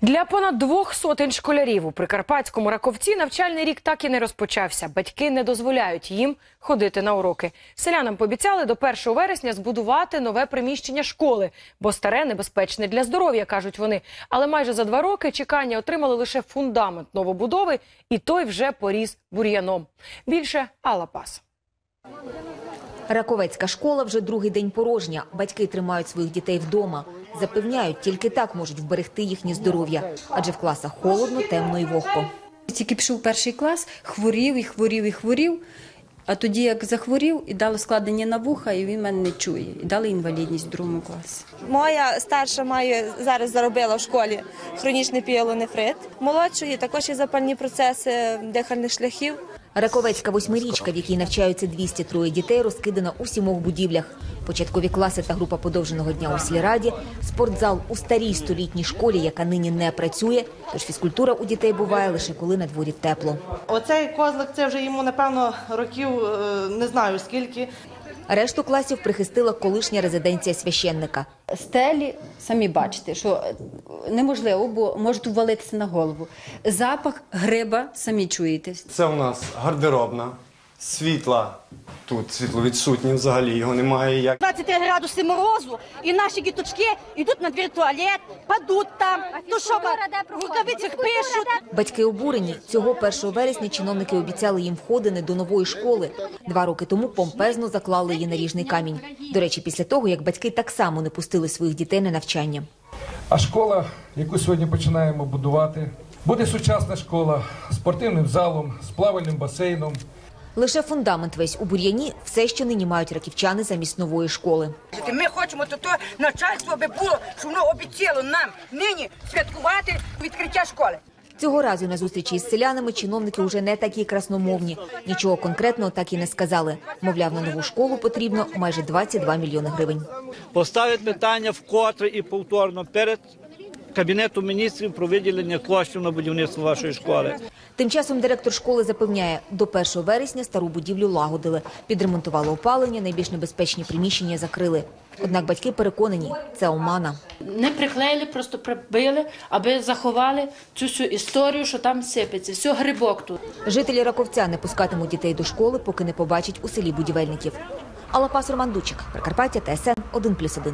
Для понад двох сотень школярів у прикарпатському раковці навчальний рік так і не розпочався. Батьки не дозволяють їм ходити на уроки. Селянам пообіцяли до 1 вересня збудувати нове приміщення школи, бо старе небезпечне для здоров'я, кажуть вони. Але майже за два роки чекання отримали лише фундамент новобудови, і той вже поріс бур'яном. Більше Алла Пас. Раковецька школа вже другий день порожня. Батьки тримають своїх дітей вдома. Запевняють, тільки так можуть вберегти їхнє здоров'я, адже в класах холодно, темно і вогко. Тільки пішов перший клас, хворів і хворів і хворів. А тоді, як захворів, і дали складення на вуха, і він мене не чує. І дали інвалідність в другому класі. Моя старша має зараз заробила в школі хронічний піелонефрит. Молодшої також є запальні процеси дихальних шляхів. Раковецька восьмирічка, в якій навчаються 203 дітей, розкидана у сімох будівлях. Початкові класи та група подовженого дня у сільраді, спортзал у старій столітній школі, яка нині не працює. Тож фізкультура у дітей буває лише коли на дворі тепло. Оцей козлик це вже йому напевно років е, не знаю скільки. Решту класів прихистила колишня резиденція священника. Стелі, самі бачите, що неможливо, бо можуть ввалитися на голову. Запах гриба, самі чуєте. Це у нас гардеробна, світла. Тут світло відсутнє, взагалі його немає. Як 23 градуси морозу, і наші діточки йдуть на двір туалет, падуть там, ну що, в рукавицях пишуть. Батьки обурені. Цього 1 вересня чиновники обіцяли їм входини до нової школи. Два роки тому помпезно заклали її наріжний камінь. До речі, після того, як батьки так само не пустили своїх дітей на навчання. А школа, яку сьогодні починаємо будувати, буде сучасна школа з спортивним залом, з плавальним басейном. Лише фундамент весь у бур'яні все, що нині мають раківчани замість нової школи. Ми хочемо, то то начальство би було, що воно обіцяло нам нині святкувати відкриття школи. Цього разу на зустрічі із селянами чиновники вже не такі красномовні. Нічого конкретного так і не сказали. Мовляв, на нову школу потрібно майже 22 мільйони гривень. поставить питання вкотре і повторно перед Кабінетом міністрів про виділення коштів на будівництво вашої школи. Тим часом директор школи запевняє, до 1 вересня стару будівлю лагодили, підремонтували опалення, найбільш небезпечні приміщення закрили. Однак батьки переконані, це омана. Не приклеїли, просто прибили, аби заховали цю всю історію, що там сипеться. Все грибок тут. Жителі Раковця не пускатимуть дітей до школи, поки не побачать у селі будівельників. Алапас Роман Дучик, Прикарпаття, ТСН 1+,1.